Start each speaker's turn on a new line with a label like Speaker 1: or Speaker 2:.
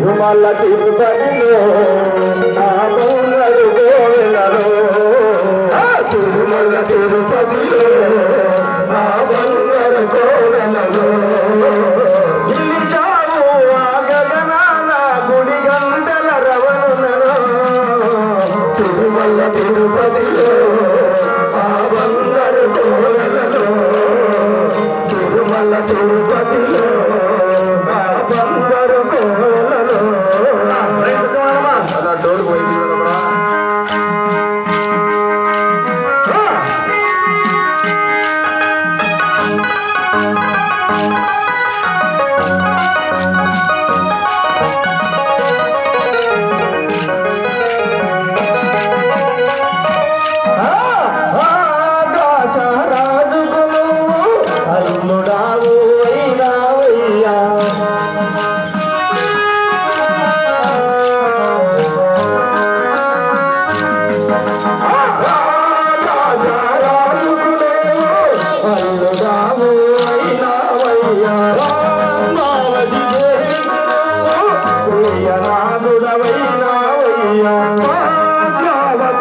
Speaker 1: తిరుమల తిరుపతిలో నా బంగారు తిరుమల తిరుపతిలో గుడి గంటల రవణులలో. తిరుమల తిరుపతిలో ఆ బంగారు తిరుమల తిరుపతి Thank you.